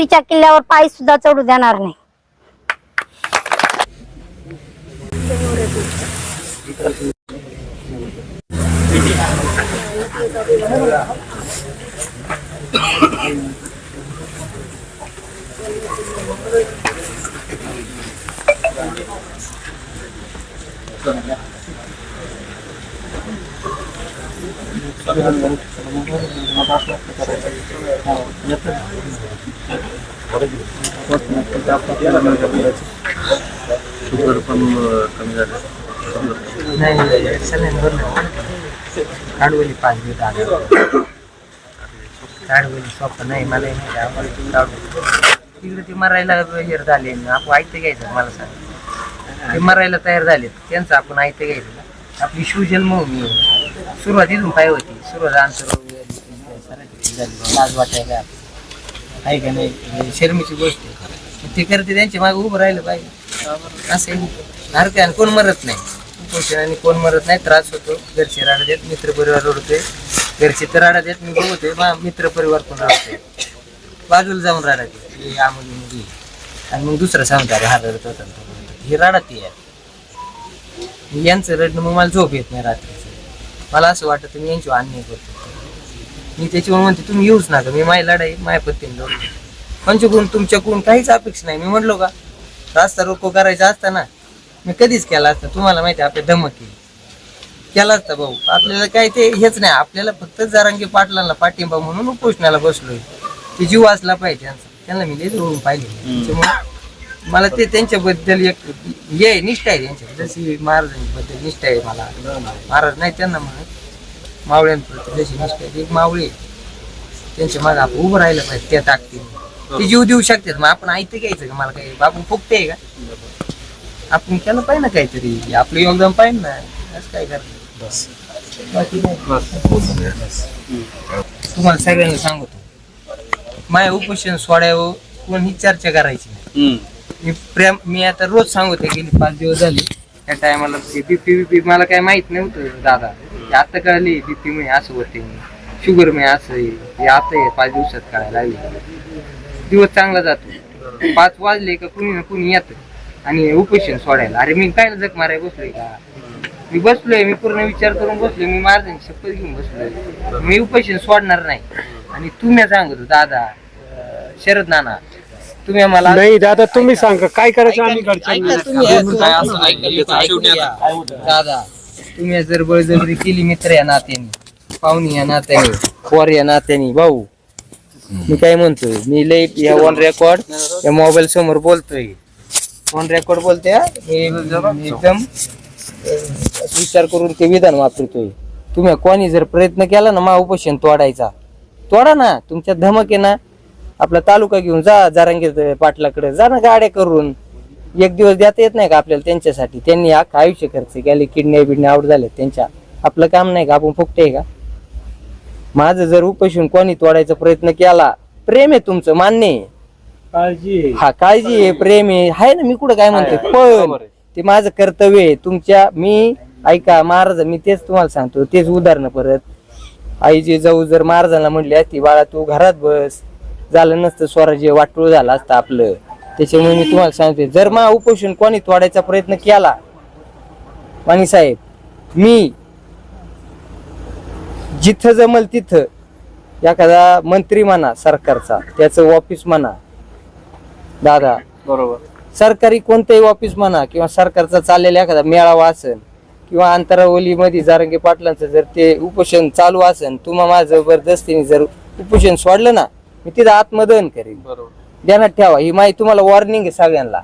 रात्रीच्या किल्ल्यावर पाय सुद्धा चढू देणार नाही. शुगर पण कमी झालं. नाही सल्यानवर काढवली पाच दिवस आले काढवली स्वप्न नाही मला नाही काढू तिकडे ते मरायला हेर झाले. आपण ऐकते घ्यायचं मला सांग. ते मरायला तयार झाले त्यांचं आपण ऐकते घ्यायचं. ना. आपली शिवजन्मभूमी आहे. सुरुवात इथून पाय होती. सुरुवात अंतर लाज वाटायला. आहे का नाही? शर्मीची गोष्ट आहे. ते करते त्यांच्या मागे उभं राहिलं पाहिजे. असं आहे. आणि कोण मरत नाही. उपोषणाने कोण मरत नाही त्रास होतो. घरचे राडा देत मित्र परिवार रडतोय घरचे तर राडा देत मी बघतोय. मा मित्र परिवार कोण राहतोय बाजूला जाऊन राडा देत. हे मुली. आणि मग दुसरं सांगतो हा रडत होता. हे राडा ती आहे. यांचं रडणं मग मला झोप येत नाही रात्रीचं. मला असं वाटतं मी यांची अन्याय करतो. मी त्याच्यावर म्हणते तुम्ही येऊच नका. मी माझी लढाई माझ्या पत्तीने लढतो पंचगुण तुमच्याकडून काहीच अपेक्षा नाही. मी म्हटलो का रास्ता रोको करायचा असता ना मी कधीच केला असता. तुम्हाला माहिती आहे, आपल्या धमकी केला असता भाऊ. आपल्याला काय ते हेच नाही. आपल्याला फक्त जरांगी पाटलांना पाठिंबा म्हणून उपोषणाला बसलोय. ते जीव वाचला पाहिजे. त्यांचा त्यांना मी जवळून पाहिले त्याच्यामुळे मला ते त्यांच्याबद्दल एक हे आहे, निष्ठा आहे त्यांच्या जशी महाराजांबद्दल निष्ठा आहे मला. महाराज नाही त्यांना म्हणत. मावळ्यांप्रती जशी निष्ठा आहे ती एक मावळी आहे. त्यांच्या मागे आपण उभं राहिलं पाहिजे त्या ताकदीने. ते जीव देऊ शकतात. मग आपण ऐकतं घ्यायचं का? मला काही आपण फुकते का? आपण केलं पाहिजे ना काहीतरी. आपलं योगदान पाहिजे ना. असं काय करत बाकी नाही. तुम्हाला सगळ्यांना सांगतो. माझ्या उपोषण सोडावं कोणी चर्चा करायची नाही. मी प्रेम मी आता रोज सांगते गेली पाच दिवस झाले. त्या टायमाला बीपी बीपी मला काय माहीत नव्हतं दादा. ते आता कळली बीपी मी असं होते शुगर मी असं आहे. हे आता आहे पाच दिवसात कळायला लागले. दिवस चांगला जातो. पाच वाजले का कुणी ना कुणी येतं. आणि उपोषण सोडायला. अरे मी काय जग माराय बसलोय का? मी बसलोय मी पूर्ण विचार करून बसलोय. मी महाराजांची शपथ घेऊन बसलोय. मी उपोषण सोडणार नाही. आणि तुम्ही सांगतो दादा शरद नाना तुम्ही मला नाही दादा तुम्ही सांगा काय करायचं आम्ही ऐका घरच्या तुम्ही ऐकून घ्या. दादा तुम्ही जर बळजबरी केली मित्र या नात्याने पाहुणी या नात्याने पोर या नात्याने भाऊ मी काय म्हणतोय मी लय या वन रेकॉर्ड या मोबाईल समोर बोलतोय. वन रेकॉर्ड बोलतोय हा. मी मी एकदम अं, विचार करून ते विधान वापरतोय. तुम्ही कोणी जर प्रयत्न केला ना मा उपोषण तोडायचा तोडा ना तुमच्या धमक आहे ना आपला तालुका घेऊन जा जारांगे पाटलाकडे जा ना गाड्या करून. एक दिवस देता येत नाही का आपल्याला त्यांच्यासाठी? त्यांनी अख्खं आयुष्य खर्च केले किडण्या बिडण्या आउट झाले त्यांच्या. आपलं काम नाही का? आपण फुकटे का? माझं जर उपोषण कोणी तोडायचा प्रयत्न केला प्रेम आहे तुमचं मान्य आहे. काळजी हा काळजी आहे प्रेम आहे. हाय ना मी कुठं काय म्हणते पण ते माझं कर्तव्य आहे. तुमच्या मी ऐका महाराज मी तेच तुम्हाला सांगतो. तेच उदाहरण परत. आईची जाऊ जर महाराजांना म्हणली असती बाळा तू घरात बस. झालं नसतं स्वराज्य वाटूळ झालं असतं आपलं. त्याच्यामुळे मी तुम्हाला सांगते जर मा उपोषण कोणी तोडायचा प्रयत्न केला वाणी साहेब मी जिथं जमल तिथं एखादा मंत्री म्हणा सरकारचा त्याचं ऑफिस म्हणा दादा बरोबर. सरकारी कोणतंही ऑफिस म्हणा किंवा सरकारचा चाललेला एखादा मेळावा असेल किंवा आंतरावलीमध्ये जारंगे पाटलांचं जर ते उपोषण चालू असेल तुम्हा माझं जबरदस्तीने जर उपोषण सोडलं ना मी तिथं आत्मदहन करेन. बरोबर. ध्यानात ठेवा ही माहिती तुम्हाला वॉर्निंग आहे सगळ्यांना.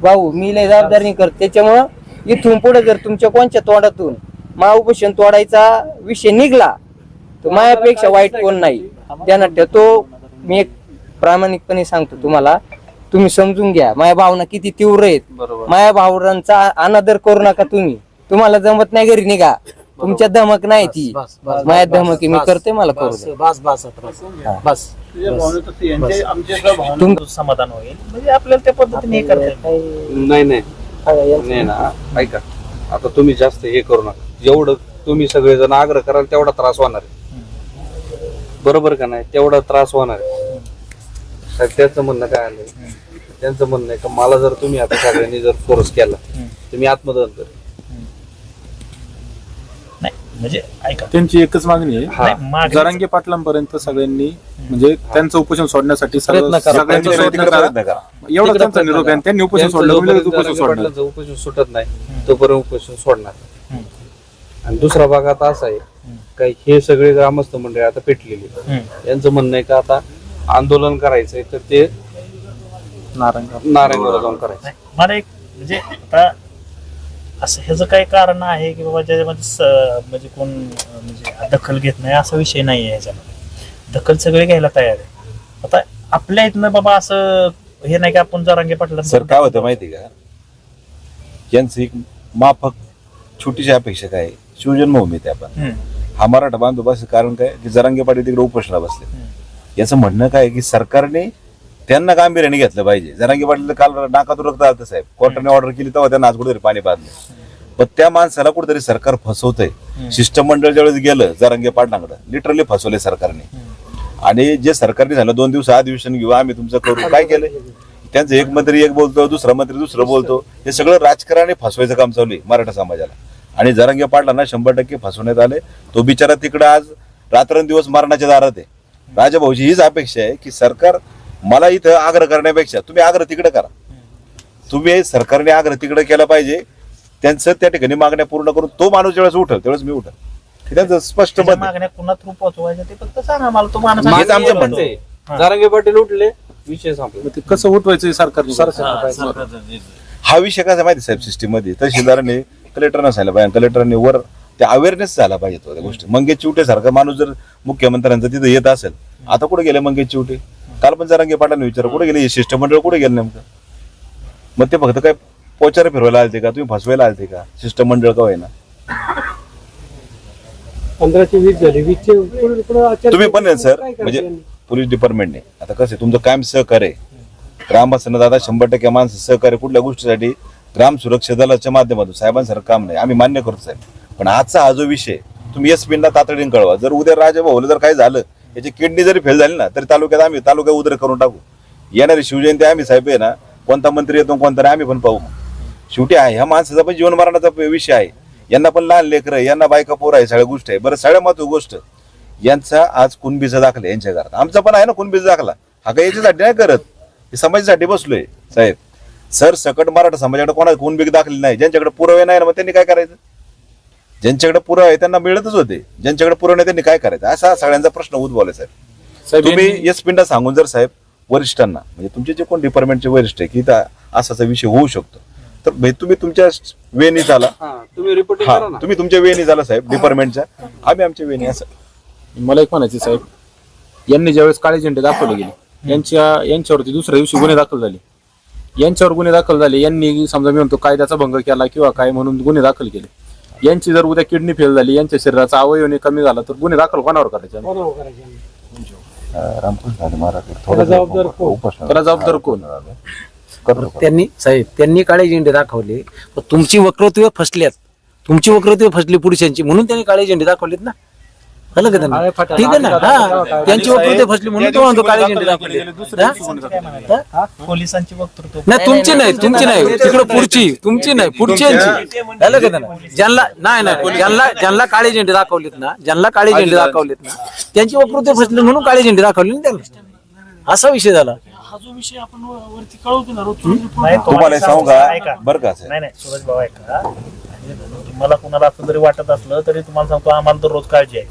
भाऊ मी लय जबाबदारी करतो त्याच्यामुळं इथून पुढे जर तुमच्या कोणच्या तोंडातून मा उपोषण तोडायचा विषय निघला तर मायापेक्षा वाईट कोण नाही. ध्यानात ठेवा तो मी एक प्रामाणिकपणे सांगतो तुम्हाला तुम्ही समजून घ्या माया भावना किती तीव्र आहेत. बरोबर. माया भावनांचा अनादर करू नका तुम्ही. तुम्हाला जमत नाही घरी निघा. तुमच्या धमक नाही ती. माया धमक आहे, मी करते मला करू दे. बस बस बस. बस तुम समाधान होईल. म्हणजे आपल्याला त्या पद्धतीने हे करता येईल. नाही नाही. नाही ना ऐका. आता तुम्ही जास्त हे करू नका. जेवढं तुम्ही सगळेजण आग्रह कराल तेवढा त्रास होणार आहे. बरोबर का नाही? तेवढा त्रास होणार आहे. साहेब त्यांचं म्हणणं काय आलंय? त्यांचं म्हणणं आहे का मला जर तुम्ही आता सगळ्यांनी जर फोर्स केला तर मी आत्मदहन करेन. म्हणजे ऐका. त्यांची एकच मागणी नाही, आहे जरांगे पाटलांपर्यंत सगळ्यांनी म्हणजे त्यांचं उपोषण सोडण्यासाठी सर्व- प्रयत्न करा. सगळ्यांनी प्रयत्न प्रयत्न करा. करा. एवढा तिकडे त्यांचा प्रयत्न निरोप आहे. आणि त्यांनी उपोषण त्यांचं सोडलं मी लगेच जोपर्यंत उपोषण जरांगे सोडणार. पाटलांचं उपोषण सुटत नाही. तोपर्यंत उपोषण सोडणार. आणि दुसरा भाग आता असा आहे का हे सगळे ग्रामस्थ मंडळी आता पेटलेली आहेत. यांचं म्हणणं आहे का आता आंदोलन करायचंय तर ते नारायण नारायणगावला जाऊन करायचं नाही, मला एक म्हणजे आता असं ह्याचं काही कारण आहे की बाबा ज्याच्यामध्ये स- म्हणजे कोण म्हणजे दखल घेत नाही असा विषय नाही आहे ह्याच्यामध्ये. दखल सगळे घ्यायला तयार आहे. आता आपल्या इथनं बाबा असं हे नाही की आपण जरांगे पाटला सर काय होतं माहिती का? यांचं एक माफक छोटीशी अपेक्षा काय? शिवजन्मभूमी ते आपण. हा मराठा बांधव बस कारण काय? की जरांगे पाटील तिकडे उपोषणा बसले. याचं म्हणणं काय की सरकारने त्यांना गांभीर्याने घेतलं पाहिजे. जरांगे पाटील काल नाकात रक्त आलं साहेब. कोर्टाने ऑर्डर केली तेव्हा त्यांना आज कुठेतरी पाणी पाजलं. पण त्या माणसाला कुठेतरी सरकार फसवतंय. शिष्टमंडळ ज्यावेळेस गेलं जरांगे पाटलांकडे लिटरली फसवले सरकारने. आणि जे सरकारने झालं दोन दिवस अधिवेशन घेऊ आम्ही तुमचं करू. काय केलंय त्यांचं एक मंत्री एक बोलतो दुसरा मंत्री दुसरं बोलतो. हे सगळं राजकारणाने फसवायचं काम चालू आहे मराठा समाजाला. आणि जरांगे पाटलांना शंभर टक्के फसवण्यात आले. तो बिचारा तिकडे आज रात्रंदिवस मरणाच्या दारात आहे. राजाभाऊची हीच अपेक्षा आहे की सरकार मला इथं आग्रह करण्यापेक्षा तुम्ही आग्रह तिकडे करा. तुम्ही सरकारने आग्रह तिकडे केला पाहिजे. त्यांचं त्या ठिकाणी मागण्या पूर्ण करून तो माणूस ज्यावेळेस उठल त्यावेळेस मी उठल. त्यांचं स्पष्ट त्याच्या मत आहे. मागण्या कुणा थ्रू पोहोचवायच्या ते फक्त सांगा मला तो माणूस हेच माझं आमचं म्हणणं म्हणणं आहे. जारंगे पाटील उठले विषय संपला. ते कसं उठवायचं हे सरकारने हा विषय कसा आहे माहिती साहेब सिस्टीममध्ये? तहसीलदाराने कलेक्टर नसायला पाहिजे. कलेक्टरने वर त्या अवेअरनेस झाला पाहिजे तो त्या गोष्टी. मंगेश चिवटे सारखा माणूस जर मुख्यमंत्र्यांचा तिथं येत असेल आता कुठे गेले मंगेश चिवटे? काल पण जरांगे पाटाने विचार कुठे गेले हे शिष्टमंडळ कुठे गेलं नेमकं? मग ते फक्त काय पोचार फिरवायला आलते का? तुम्ही फसवायला आलते का? शिष्टमंडळ का होईना? पंधराशे वीस झाली. वीसचे तुम्ही पण आहे सर म्हणजे पोलीस डिपार्टमेंटने आता कसं आहे, तुमचं कायम सहकार्य आहे. दादा शंभर टक्के माणसं सहकार्य कुठल्या गोष्टीसाठी? ग्राम सुरक्षा दलाच्या माध्यमातून. साहेबांसारखं काम नाही. आम्ही मान्य करतो साहेब. पण आजचा हा जो विषय तुम्ही एस ला तातडीने कळवा. जर उद्या राजाभाऊला जर काही झालं याची किडनी जरी फेल झाली ना तरी तालुक्यात आम्ही तालुक्यात उदर करून टाकू. येणारी शिवजयंती आम्ही साहेब आहे ना कोणता मंत्री येतो कोणता नाही आम्ही पण पाहू. शेवटी आहे. ह्या माणसाचा पण जीवन मरणाचा विषय आहे. यांना पण लहान लेकर यांना बायका पोर आहे सगळ्या गोष्टी आहे. बरं सगळ्या महत्त्व गोष्ट यांचा आज कुणबीचा दाखला यांच्या घरात. आमचा पण आहे ना कुणबीचा दाखला. हा काही याच्यासाठी नाही करत. हे समाजासाठी बसलोय. साहेब सर सकट मराठा समाजाकडे कोणा कुणबी दाखली नाही. ज्यांच्याकडे पुरावे नाही ना मग त्यांनी काय करायचं? ज्यांच्याकडे पुरावे आहे त्यांना मिळतच होते. ज्यांच्याकडे पुरावे नाही त्यांनी काय करायचं? असा सगळ्यांचा प्रश्न उद्भवलाय साहेब. साहेब तुम्ही एस पिंडा सांगून जर साहेब वरिष्ठांना म्हणजे तुमचे जे कोण डिपार्टमेंटचे वरिष्ठ आहे की असाचा विषय होऊ शकतो. तर भाई तुम्ही तुमच्या वेनी झाला हा तुम्ही रिपोर्टिंग करा ना. तुम्ही तुमच्या वेनी झाला साहेब डिपार्टमेंटच्या आम्ही आमच्या वेनी असं. मला एक म्हणायचे साहेब. यांनी ज्यावेळेस काळे झेंडे दाखवले गेले यांच्या यांच्यावरती दुसऱ्या दिवशी गुन्हे दाखल झाले. यांच्यावर गुन्हे दाखल झाले यांनी समजा मी म्हणतो कायद्याचा भंग केला किंवा काय म्हणून गुन्हे दाखल केले. यांची जर उद्या किडनी फेल झाली यांच्या शरीराचा अवयवने कमी झाला तर गुन्हे दाखल कोणावर करायचे त्याला जबाबदार कोण? त्यांनी साहेब त्यांनी काळे झेंडे दाखवले. पण तुमची वक्तव्य फसल्यात. तुमची वक्तव्य फसली पुरुषांची म्हणून त्यांनी काळे झेंडे दाखवलेत ना. झालं का त्यांना. ठीक आहे ना? हा. त्यांची वक्तव्य फसली म्हणून तो म्हणतो काळे झेंडे दाखवले. हा? पोलिसांची वक्तृत्व नाही तुमची नाही तुमची नाही. तिकडे पुढची तुमची नाही पुढच्यांची. झालं का त्यांना. ज्यांना नाही नाही ज्यांना ज्यांना काळे झेंडे दाखवलेत ना ज्यांना काळे झेंडे दाखवलेत ना त्यांची वक्तव्य फसली म्हणून काळे झेंडे दाखवले ना त्यांना. असा विषय झाला. नाही, तुम्हाला सांगू ऐका. का बरं का साहेब नाही नाही सूरज भाऊ ऐका. आणि तुम्हाला कुणाला असं जरी वाटत असलं तरी तुम्हाला सांगतो आम्हाला दररोज काळजी आहे.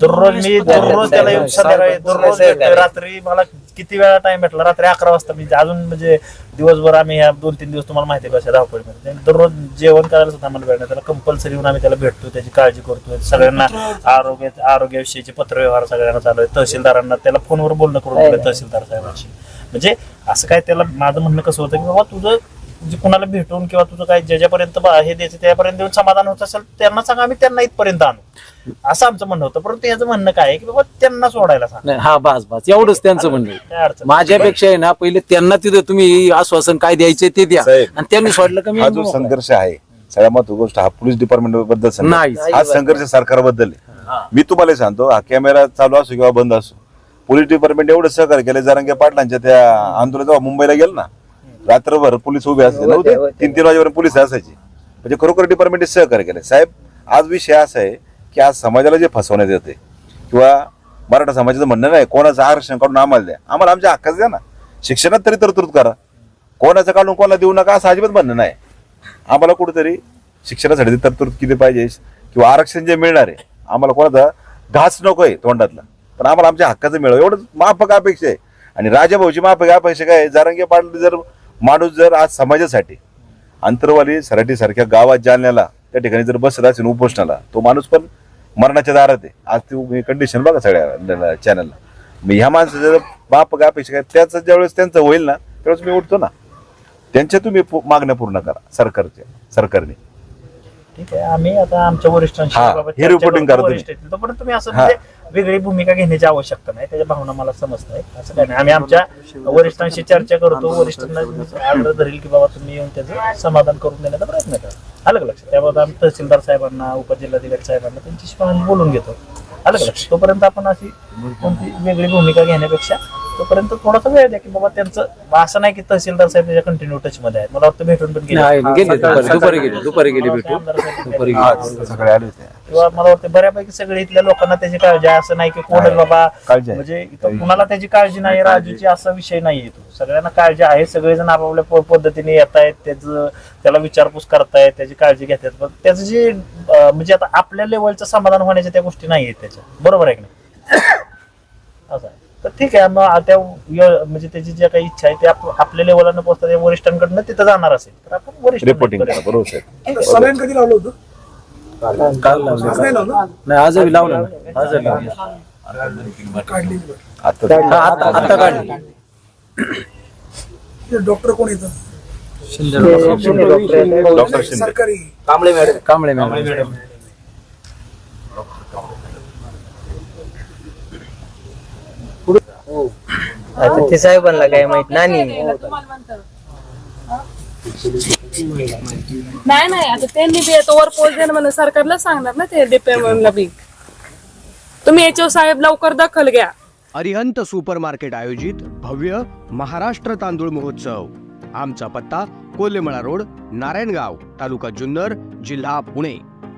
दररोज मी दररोज त्याला येऊन संध्याकाळी दररोज भेटतोय. रात्री मला किती वेळा टाइम भेटला? रात्री अकरा वाजता मी अजून म्हणजे दिवसभर आम्ही ह्या दोन तीन दिवस तुम्हाला माहिती आहे कशा धावपळीमध्ये दररोज जेवण करायला सुद्धा आम्हाला भेटणार त्याला कंपल्सरी येऊन आम्ही त्याला भेटतो त्याची काळजी करतोय सगळ्यांना आरोग्य आरोग्याविषयीचे पत्रव्यवहार सगळ्यांना चालू आहे तहसीलदारांना त्याला फोनवर बोलणं करून दिलं तहसीलदार साहेबांशी. म्हणजे असं काय त्याला माझं म्हणणं कसं होतं की बाबा तुझं म्हणजे कुणाला भेटून किंवा तुझं काय ज्याच्यापर्यंत बा- हे द्यायचं त्यापर्यंत देऊन समाधान होत असेल त्यांना सांगा आम्ही त्यांना इथपर्यंत आणू. असं आमचं म्हणणं होतं. परंतु याचं म्हणणं काय आहे की बाबा त्यांना सोडायला सांग. नाही हा बस बस. एवढंच त्यांचं म्हणणं. काय अडचण. माझ्यापेक्षा आहे ना पहिले त्यांना तिथं तुम्ही आश्वासन काय द्यायचे ते द्या. साहेब, आणि त्यांनी सोडलं का मी हा जो संघर्ष आहे सगळ्यात महत्त्व गोष्ट हा पोलीस डिपार्टमेंटबद्दल संघर्ष. नाही. हा संघर्ष सरकारबद्दल आहे. मी तुम्हाला सांगतो हा कॅमेरा चालू असो किंवा बंद असो. पोलीस डिपार्टमेंट एवढं सहकार्य केलं जरांगे पाटलांच्या त्या आंदोलन जेव्हा मुंबईला गेलं ना रात्रभर पोलीस उभे असले नव्हते तीन तीन वाजेपर्यंत पोलीस असायचे. म्हणजे खरोखर डिपार्टमेंटने सहकार्य केलं साहेब आज विषय असा आहे की आज समाजाला जे फसवण्यात येते किंवा मराठा समाजाचं म्हणणं नाही कोणाचं आरक्षण काढून आम्हाला द्या. आम्हाला आमच्या हक्काचं द्या ना. शिक्षणात तरी तरतूद करा. कोणाचं काढून कोणाला देऊ नका असं अजिबात म्हणणं नाही. आम्हाला कुठेतरी शिक्षणासाठी तरतूद किती पाहिजे किंवा आरक्षण जे मिळणार आहे आम्हाला कोणाचा घास नको आहे तोंडातला. पण आम्हाला आमच्या हक्काचं मिळावं. एवढं माफक अपेक्षा आहे. आणि राजाभाऊची माफक अपेक्षा काय जारंगे पाटील जर माणूस जर आज समाजासाठी अंतरवाली सराठीसारख्या गावात जालन्याला त्या ठिकाणी जर बसत असेल उपोषणाला तो माणूस पण मरणाच्या दारात आहे. आज ती कंडिशन बघा सगळ्या चॅनलला मग ह्या माणसाचं जर माफक अपेक्षा काय त्याचं ज्यावेळेस त्यांचं होईल ना त्यावेळेस मी उठतो ना. त्यांच्या तुम्ही मागण्या पूर्ण करा सरकारच्या सरकारने. ठीक आहे. आम्ही आता आमच्या वरिष्ठांशी हा, हे चर्चा reporting करतो करा तुम्ही. वरिष्ठ. तोपर्यंत तुम्ही असं हा. म्हणजे वेगळी भूमिका घेण्याची आवश्यकता नाही. त्याच्या भावना मला समजत आहे असं काय नाही. आम्ही आमच्या वरिष्ठांशी चर्चा करतो. वरिष्ठांना आग्रह धरील की बाबा तुम्ही येऊन त्याचं समाधान करून देण्याचा प्रयत्न करा. आलं का लक्षात त्याबाबत आम्ही तहसीलदार साहेबांना उपजिल्हाधिकारी साहेबांना त्यांच्याशी आम्ही बोलून घेतो. आलं का लक्षात तोपर्यंत आपण अशी कोणती वेगळी भूमिका घेण्यापेक्षा तोपर्यंत थोडासा वेळ द्या की बाबा त्यांचं असं नाही की तहसीलदार साहेब त्याच्या कंटिन्यू टच मध्ये आहेत. मला वाटतं भेटून पण गेले. नाही, गेले. दुपारी दुपारी गेले. दुपारी गेले भेटू आमदार साहेब दुपारी आज गेले. सगळे आले होते. किंवा मला वाटतं बऱ्यापैकी सगळे इथल्या लोकांना त्याची काळजी आहे. असं नाही की कोण आहे. बाबा काळजी आहे. म्हणजे इथं कुणाला त्याची काळजी नाही राजूची असा विषय नाही येतो सगळ्यांना काळजी आहे. सगळेजण आपापल्या प- पद्धतीने येत आहेत. त्याचं त्याला विचारपूस करतायत त्याची काळजी घेतात. पण त्याचं जे अं, म्हणजे आता आपल्या लेवलचं समाधान होण्याच्या त्या गोष्टी नाही आहेत त्याच्या. बरोबर आहे की नाही? असं आहे. तर ठीक आहे मग त्या य- म्हणजे त्याची ज्या काही इच्छा आहे ते आप- आपल्या लेवलला न पोहोचता त्या वरिष्ठांकडनं तिथं जाणार असेल तर आपण वरिष्ठ रिपोर्टिंग करा बरोबर साहेब सलाईन कधी लावलं होतं? काल लावले. आज नाही लावलं? नाही आजही लावलं ना आजही लावलं. काढली. आता हा, आता आता काढली. डॉक्टर कोण येतं? डॉक्टर. शिंदे सरकारी. कांबळे मॅडम. आता ते साहेबांना काय माहीत नाही नाही नाही आता त्यांनी बी आता वर पोच देणं म्हणून सरकारला सांगणार ना ते बी. तुम्ही याच्यावर साहेब लवकर दखल घ्या. अरिहंत सुपरमार्केट आयोजित भव्य महाराष्ट्र तांदूळ महोत्सव. आमचा पत्ता कोल्हेमळा रोड नारायणगाव तालुका जुन्नर जिल्हा पुणे.